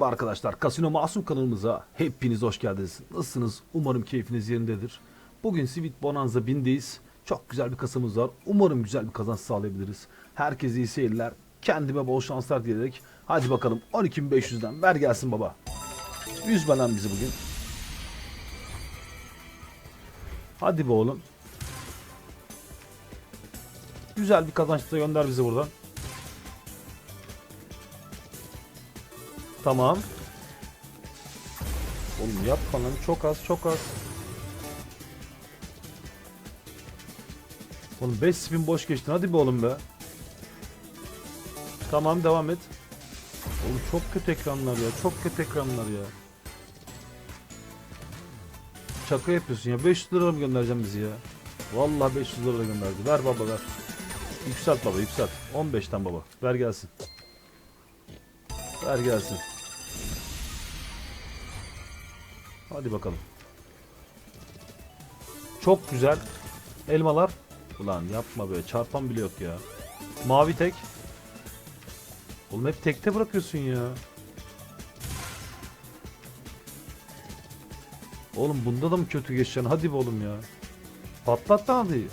Arkadaşlar Kasino Masum kanalımıza hepiniz hoş geldiniz. Nasılsınız? Umarım keyfiniz yerindedir. Bugün Sweet Bonanza bindeyiz. Çok güzel bir kasamız var. Umarım güzel bir kazanç sağlayabiliriz. Herkese iyi seyirler. Kendime bol şanslar dileyerek. Hadi bakalım 12.500'den ver gelsin baba. Üzme lan bizi bugün. Hadi be oğlum. Güzel bir kazançla gönder bizi buradan. Tamam. Oğlum yapma lan çok az çok az. Oğlum 5 spin boş geçtin hadi be oğlum be. Tamam devam et. Oğlum çok kötü ekranlar ya çok kötü ekranlar ya. Şaka yapıyorsun ya 500 lira mı göndereceğim bizi ya? Vallahi 500 lira gönderdi. Ver baba ver. Yükselt baba yükselt. 15'ten baba. Ver gelsin. Ver gelsin. Hadi bakalım. Çok güzel. Elmalar. Ulan yapma be. Çarpan bile yok ya. Mavi tek. Oğlum hep tekte bırakıyorsun ya. Oğlum bunda da mı kötü geçeceksin? Hadi be oğlum ya. Patlat da hadi.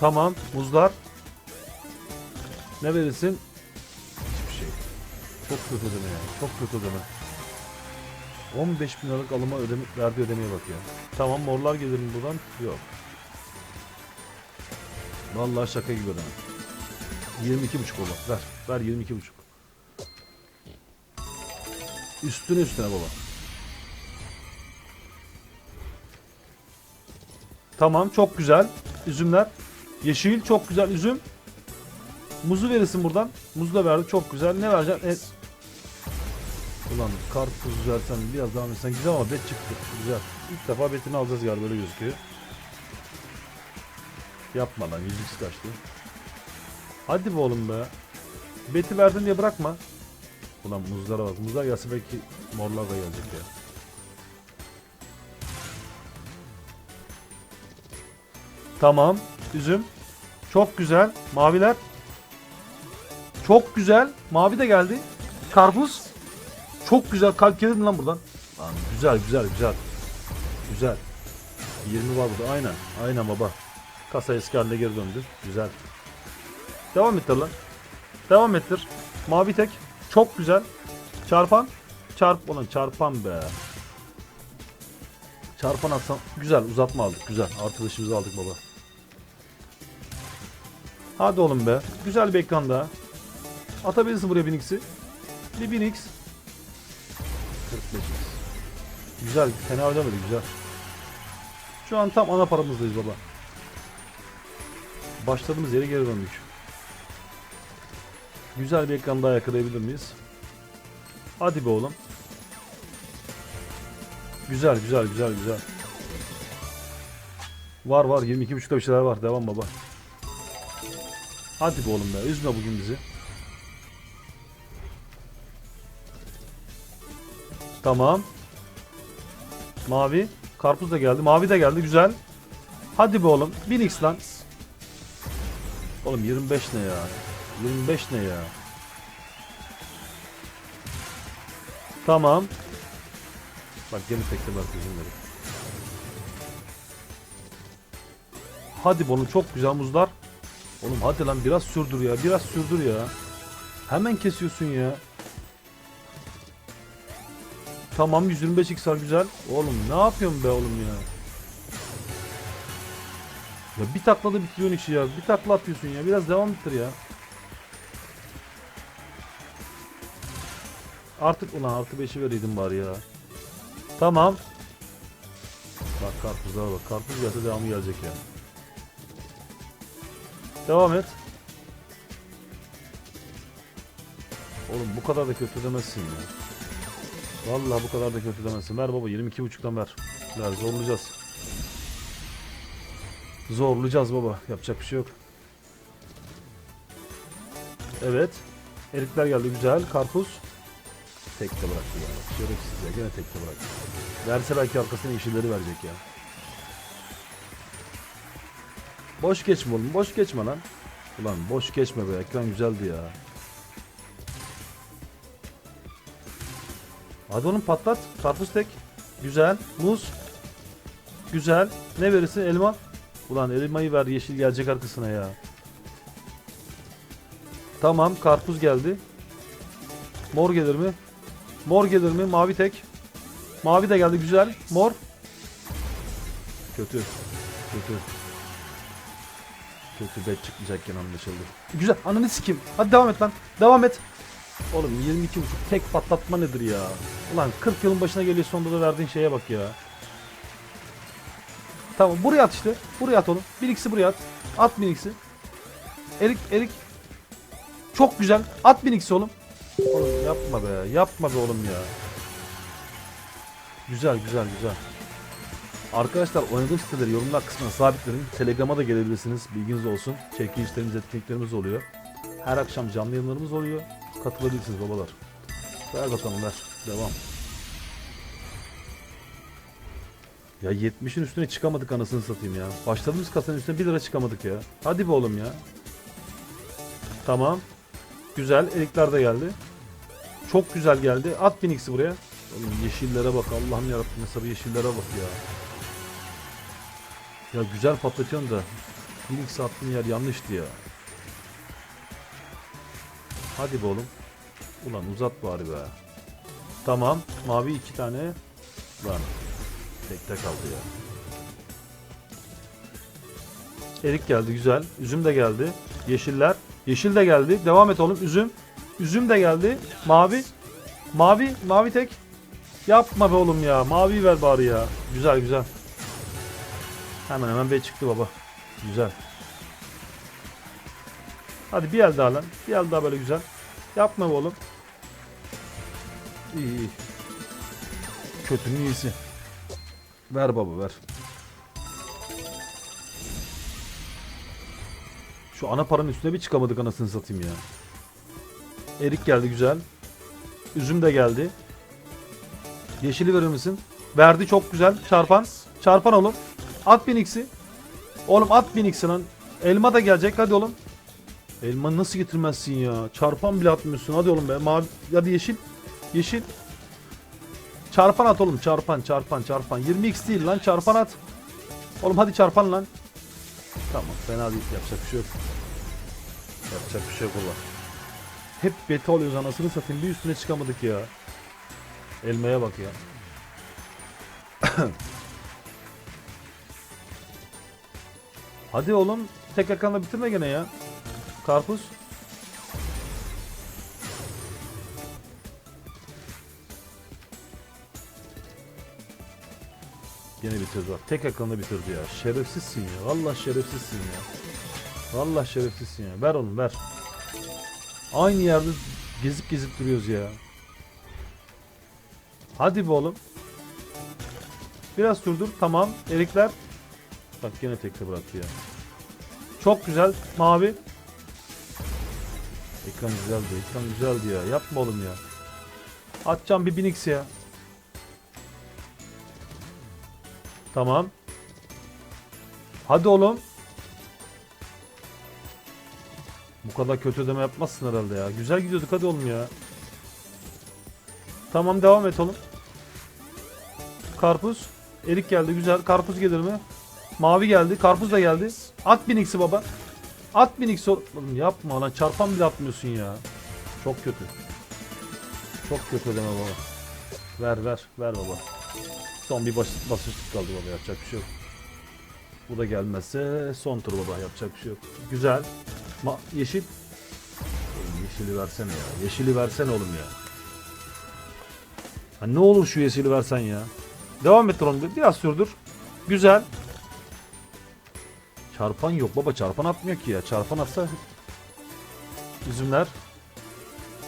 Tamam. Muzlar. Ne verirsin? Hiçbir şey. Çok kötü ödeme ya. Çok kötü ödeme. 15 bin liralık alıma ödeme, verdiği ödemeye bak ya. Tamam morlar gelir mi buradan? Yok. Vallahi şaka gibi ödeme. 22 buçuk baba. Ver. Ver 22 buçuk. Üstüne üstüne baba. Tamam çok güzel. Üzümler. Yeşil çok güzel üzüm. Muzu verirsin buradan. Muzu da verdi çok güzel. Ne vereceksin? E... Ulan karpuz versen biraz daha versen güzel ama bet çıktı. Güzel. İlk defa betini alacağız galiba böyle gözüküyor. Yapma lan yüzük kaçtı. Hadi be oğlum be. Beti verdin diye bırakma. Ulan muzlara bak. Muzlar gelse belki morlar da gelecek ya. Tamam. Üzüm. Çok güzel. Maviler. Çok güzel. Mavi de geldi. Karpuz. Çok güzel. Kalp gelir mi lan buradan? Lan güzel güzel güzel. Güzel. 20 var burada. Aynen. Aynen baba. Kasa eski haline geri döndü. Güzel. Devam ettir lan. Devam ettir. Mavi tek. Çok güzel. Çarpan. Çarp olan çarpan be. Çarpan atsam. Güzel uzatma aldık. Güzel. Artı dışımızı aldık baba. Hadi oğlum be. Güzel bir ekran daha. Atabilirsin buraya 1000x'i. Bir 1000x. Güzel. Fena ödemedi. Güzel. Şu an tam ana paramızdayız baba. Başladığımız yere geri döndük. Güzel bir ekran daha yakalayabilir miyiz? Hadi be oğlum. Güzel güzel güzel güzel. Var var 22.5'da bir şeyler var. Devam baba. Hadi be oğlum be. Üzme bugün bizi. Tamam. Mavi. Karpuz da geldi. Mavi de geldi. Güzel. Hadi be oğlum. 1000x lan. Oğlum 25 ne ya? 25 ne ya? Tamam. Bak gene tekte bak üzümleri. Hadi be çok güzel muzlar. Oğlum hadi lan biraz sürdür ya. Biraz sürdür ya. Hemen kesiyorsun ya. Tamam 125 XR güzel. Oğlum ne yapıyorsun be oğlum ya? Ya bir taklada bitiriyorsun işi ya. Bir takla atıyorsun ya. Biraz devam ettir ya. Artık ulan artı 5'i vereydin bari ya. Tamam. Bak karpuzlara bak. Karpuz gelse devamı gelecek ya. Devam et. Oğlum bu kadar da kötü demezsin ya. Vallahi bu kadar da kötü demezsin. Ver baba 22.5'tan ver. Ver zorlayacağız. Zorlayacağız baba. Yapacak bir şey yok. Evet. Erikler geldi güzel. Karpuz. Tekte bıraktı ya. Şerefsiz ya. Gene tekte bıraktı. Verse belki arkasına yeşilleri verecek ya. Boş geçme oğlum. Boş geçme lan. Ulan boş geçme be. Ekran güzeldi ya. Hadi oğlum patlat. Karpuz tek. Güzel. Muz. Güzel. Ne verirsin? Elma. Ulan elmayı ver yeşil gelecek arkasına ya. Tamam karpuz geldi. Mor gelir mi? Mor gelir mi? Mavi tek. Mavi de geldi güzel. Mor. Kötü. Kötü. Kötü bet çıkmayacakken anlaşıldı. Güzel. Ananı sikim. Hadi devam et lan. Devam et. Oğlum 22 buçuk tek patlatma nedir ya? Ulan 40 yılın başına geliyor sonunda da verdiğin şeye bak ya. Tamam buraya at işte. Buraya at oğlum. Bir ikisi buraya at. At bir ikisi. Erik erik. Çok güzel. At bir ikisi oğlum. Oğlum yapma be. Yapma be oğlum ya. Güzel güzel güzel. Arkadaşlar oynadığım siteleri yorumlar kısmına sabitledim. Telegram'a da gelebilirsiniz. Bilginiz olsun. Çekilişlerimiz, etkinliklerimiz oluyor. Her akşam canlı yayınlarımız oluyor. Katılabilirsiniz babalar. Ver bakalım ver. Devam. Ya 70'in üstüne çıkamadık anasını satayım ya. Başladığımız kasanın üstüne 1 lira çıkamadık ya. Hadi be oğlum ya. Tamam. Güzel. Erikler de geldi. Çok güzel geldi. At Phoenix'i buraya. Oğlum yeşillere bak. Allah'ım yarabbim nasıl yeşillere bak ya. Ya güzel patlatıyorsun da. Phoenix attığın yer yanlıştı ya. Hadi be oğlum. Ulan uzat bari be. Tamam. Mavi iki tane. Lan. Tekte kaldı ya. Erik geldi güzel. Üzüm de geldi. Yeşiller. Yeşil de geldi. Devam et oğlum. Üzüm. Üzüm de geldi. Mavi. Mavi. Mavi tek. Yapma be oğlum ya. Mavi ver bari ya. Güzel güzel. Hemen hemen B çıktı baba. Güzel. Hadi bir el daha lan. Bir el daha böyle güzel. Yapma oğlum. İyi iyi. Kötünün iyisi. Ver baba ver. Şu ana paranın üstüne bir çıkamadık anasını satayım ya. Erik geldi güzel. Üzüm de geldi. Yeşili verir misin? Verdi çok güzel. Çarpan. Çarpan oğlum. At Phoenix'i. Oğlum at Phoenix'i lan. Elma da gelecek hadi oğlum. Elma nasıl getirmezsin ya? Çarpan bile atmıyorsun. Hadi oğlum be. Mavi. Hadi yeşil. Yeşil. Çarpan at oğlum. Çarpan çarpan çarpan. 20x değil lan. Çarpan at. Oğlum hadi çarpan lan. Tamam fena değil. Yapacak bir şey yok. Yapacak bir şey yok ulan. Hep beta oluyoruz anasını satayım. Bir üstüne çıkamadık ya. Elmaya bak ya. Hadi oğlum. Tek ekranla bitirme gene ya. Karpuz. Yine bitirdi bak. Tek ekranla bitirdi ya. Şerefsizsin ya. Vallahi şerefsizsin ya. Vallahi şerefsizsin ya. Ver oğlum ver. Aynı yerde gezip gezip duruyoruz ya. Hadi be oğlum. Biraz sürdür. Tamam. Erikler. Bak gene tekte bıraktı ya. Çok güzel. Mavi. Ekran güzeldi. Ekran güzeldi ya. Yapma oğlum ya. Atacağım bir Binix ya. Tamam. Hadi oğlum. Bu kadar kötü ödeme yapmazsın herhalde ya. Güzel gidiyorduk hadi oğlum ya. Tamam devam et oğlum. Karpuz. Erik geldi güzel. Karpuz gelir mi? Mavi geldi. Karpuz da geldi. At Binix'i baba. At Binix'i. Oğlum yapma lan. Çarpan bile atmıyorsun ya. Çok kötü. Çok kötü ödeme baba. Ver ver. Ver baba. Son bir bas basışlık kaldı baba. Yapacak bir şey yok. Bu da gelmezse son tur baba. Yapacak bir şey yok. Güzel. Ma yeşil. Yeşili versene ya. Yeşili versene oğlum ya. Ha ne olur şu yeşili versen ya. Devam et oğlum. Biraz sürdür. Güzel. Çarpan yok baba. Çarpan atmıyor ki ya. Çarpan atsa üzümler.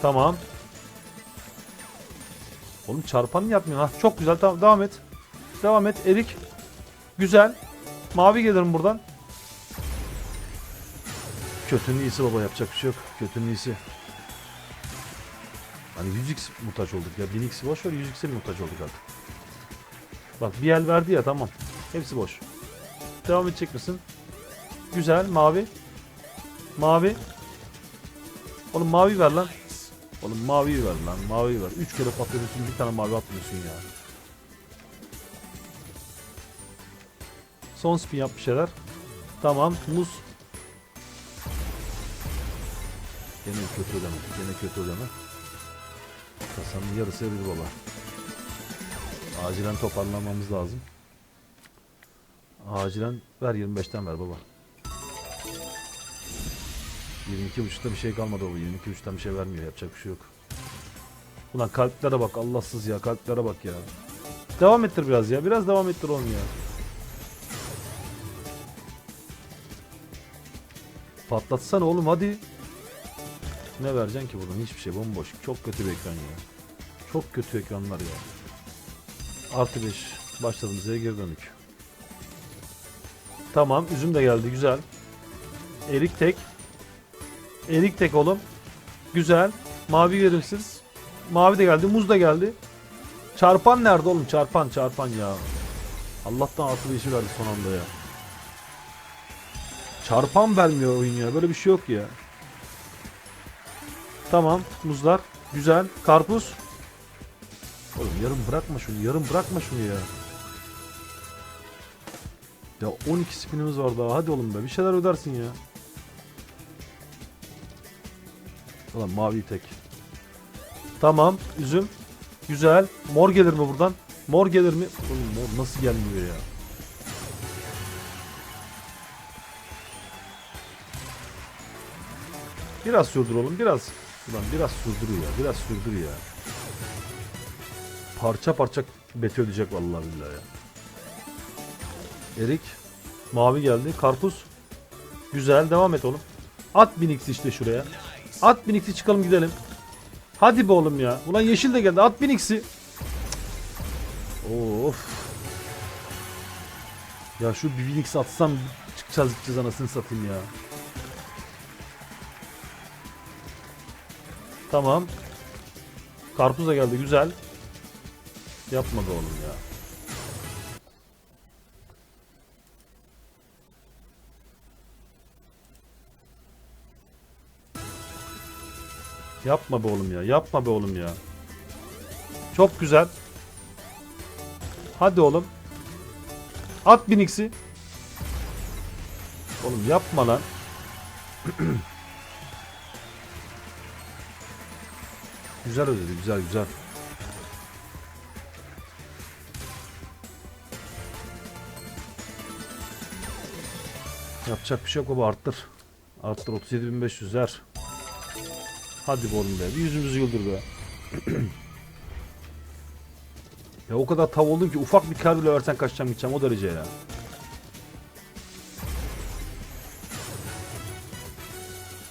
Tamam. Oğlum çarpan niye atmıyor? Ha, çok güzel. Tamam devam et. Devam et. Erik. Güzel. Mavi gelirim buradan. Kötünün iyisi baba yapacak bir şey yok. Kötünün iyisi. Hani 100x muhtaç olduk ya. 1000x boş ver 100x'e mi muhtaç olduk artık. Bak bir el verdi ya tamam. Hepsi boş. Devam edecek misin? Güzel mavi. Mavi. Oğlum mavi ver lan. Oğlum mavi ver lan mavi ver. 3 kere patlatıyorsun bir tane mavi atmıyorsun ya. Son spin yap bir şeyler. Tamam muz. Gene kötü ödeme. Gene kötü ödeme. Kasanın yarısı bir baba. Acilen toparlanmamız lazım. Acilen ver 25'ten ver baba. 22.5'ta bir şey kalmadı baba. 22.5'ten bir şey vermiyor. Yapacak bir şey yok. Ulan kalplere bak Allahsız ya. Kalplere bak ya. Devam ettir biraz ya. Biraz devam ettir oğlum ya. Patlatsana oğlum hadi. Ne vereceksin ki buradan? Hiçbir şey bomboş. Çok kötü bir ekran ya. Çok kötü ekranlar ya. Artı 5. Başladığımız yere geri döndük. Tamam. Üzüm de geldi. Güzel. Erik tek. Erik tek oğlum. Güzel. Mavi verimsiz. Mavi de geldi. Muz da geldi. Çarpan nerede oğlum? Çarpan çarpan ya. Allah'tan bir işi verdi son anda ya. Çarpan vermiyor oyun ya. Böyle bir şey yok ya. Tamam. Muzlar. Güzel. Karpuz. Oğlum yarım bırakma şunu. Yarım bırakma şunu ya. Ya 12 spinimiz var daha. Hadi oğlum be. Bir şeyler ödersin ya. Ulan mavi tek. Tamam. Üzüm. Güzel. Mor gelir mi buradan? Mor gelir mi? Oğlum mor nasıl gelmiyor ya? Biraz sürdür oğlum biraz. Ulan biraz sürdür ya. Biraz sürdür ya. Parça parça beti ödeyecek vallahi billahi ya. Erik. Mavi geldi. Karpuz. Güzel. Devam et oğlum. At Binix'i işte şuraya. At Binix'i çıkalım gidelim. Hadi be oğlum ya. Ulan yeşil de geldi. At Binix'i. Of. Ya şu Binix atsam çıkacağız gideceğiz anasını satayım ya. Tamam. Karpuz da geldi güzel. Yapma be oğlum ya. Yapma be oğlum ya. Yapma be oğlum ya. Çok güzel. Hadi oğlum. At Binix'i. Oğlum yapma lan. güzel ödedi. Güzel güzel. Yapacak bir şey yok baba arttır. Arttır 37.500 ver. Hadi be oğlum be. Bir yüzümüzü güldür be. ya o kadar tav oldum ki ufak bir kar bile versen kaçacağım gideceğim o derece ya.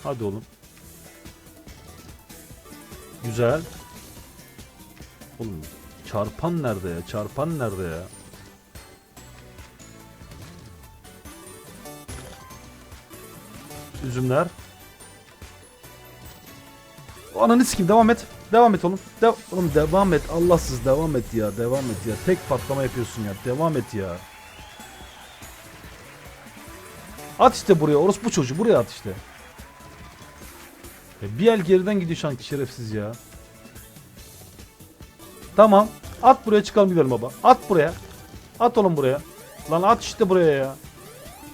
Hadi oğlum. Güzel. Oğlum çarpan nerede ya? Çarpan nerede ya? Üzümler. Ananı sikeyim devam et. Devam et oğlum. De oğlum devam et. Allahsız devam et ya. Devam et ya. Tek patlama yapıyorsun ya. Devam et ya. At işte buraya. Orospu çocuğu buraya at işte. Ya bir el geriden gidiyor şu anki şerefsiz ya. Tamam. At buraya çıkalım gidelim baba. At buraya. At oğlum buraya. Lan at işte buraya ya.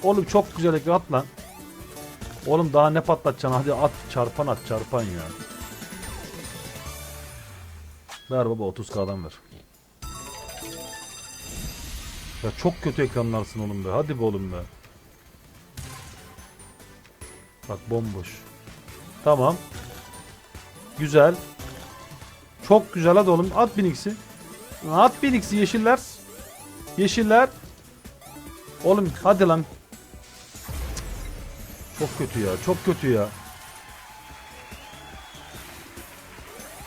Oğlum çok güzel at lan. Oğlum daha ne patlatacaksın hadi at çarpan at çarpan ya. Ver baba 30k'dan ver. Ya çok kötü ekranlarsın oğlum be. Hadi be oğlum be. Bak bomboş. Tamam. Güzel. Çok güzel hadi oğlum. At Binix'i. At Binix'i yeşiller. Yeşiller. Oğlum hadi lan. Çok kötü ya. Çok kötü ya.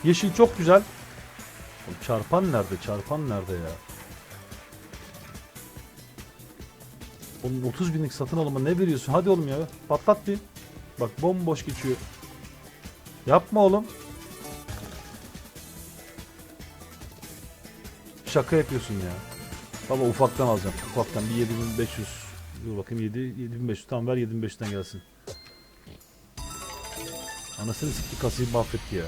Yeşil çok güzel. Oğlum Çarpan nerede? Çarpan nerede ya? Oğlum 30 binlik satın alma ne veriyorsun? Hadi oğlum ya. Patlat bir. Bak bomboş geçiyor. Yapma oğlum. Şaka yapıyorsun ya. Baba ufaktan alacağım. Ufaktan bir 7500. Dur bakayım 7 7500 tamam ver 7500'den gelsin. Anasını sikti kasayı mahvetti ya.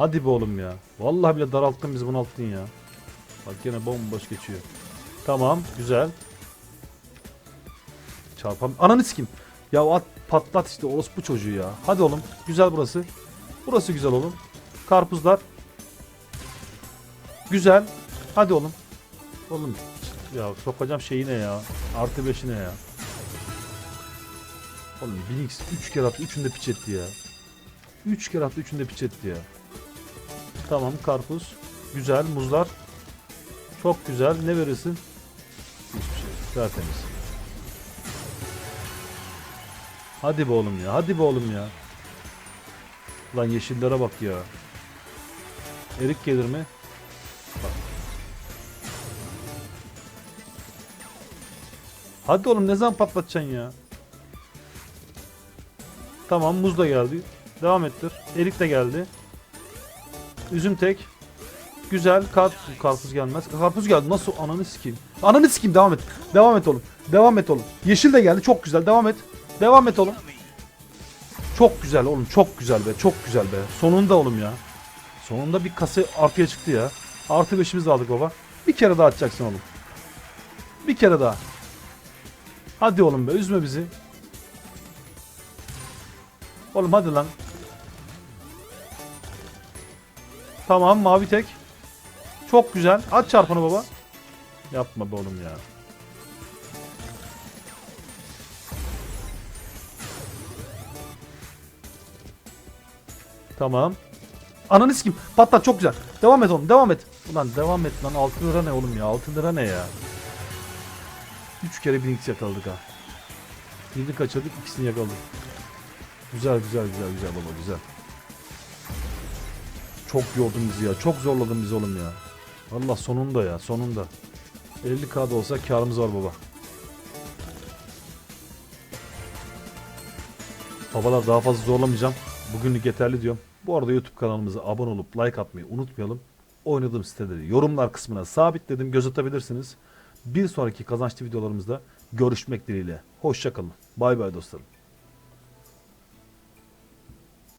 Hadi be oğlum ya. Vallahi bile daralttın bizi bunalttın ya. Bak gene bomboş geçiyor. Tamam güzel. Çarpam. Ananı sikim. Ya at patlat işte orospu çocuğu ya. Hadi oğlum. Güzel burası. Burası güzel oğlum. Karpuzlar. Güzel. Hadi oğlum. Oğlum ya sokacağım şeyi ne ya? Artı beşi ne ya? Oğlum Binix 3 kere attı 3'ünde piç etti ya. 3 kere attı 3'ünde piç etti ya. Tamam karpuz. Güzel muzlar. Çok güzel. Ne verirsin? Hiçbir şey. Tertemiz. Hadi be oğlum ya. Hadi be oğlum ya. Lan yeşillere bak ya. Erik gelir mi? Bak. Hadi oğlum ne zaman patlatacaksın ya? Tamam muz da geldi. Devam ettir. Erik de geldi. Üzüm tek. Güzel. Kar karpuz gelmez. Karpuz geldi. Nasıl? Ananı sikeyim. Ananı sikeyim. Devam et. Devam et oğlum. Devam et oğlum. Yeşil de geldi. Çok güzel. Devam et. Devam et oğlum. Çok güzel oğlum. Çok güzel be. Çok güzel be. Sonunda oğlum ya. Sonunda bir kasa artıya çıktı ya. Artı beşimiz aldık baba. Bir kere daha atacaksın oğlum. Bir kere daha. Hadi oğlum be. Üzme bizi. Oğlum hadi lan. Tamam mavi tek. Çok güzel. At çarpanı baba. Yapma be oğlum ya. Tamam. Ananı sikim. Patlat çok güzel. Devam et oğlum devam et. Ulan devam et lan 6 lira ne oğlum ya 6 lira ne ya. 3 kere Binix yakaladık ha. Birini kaçırdık ikisini yakaladık. Güzel güzel güzel güzel baba güzel. Çok yordun bizi ya. Çok zorladın bizi oğlum ya. Valla sonunda ya sonunda. 50k da olsa karımız var baba. Babalar daha fazla zorlamayacağım. Bugünlük yeterli diyorum. Bu arada YouTube kanalımıza abone olup like atmayı unutmayalım. Oynadığım siteleri yorumlar kısmına sabitledim. Göz atabilirsiniz. Bir sonraki kazançlı videolarımızda görüşmek dileğiyle. Hoşçakalın. Bay bay dostlarım.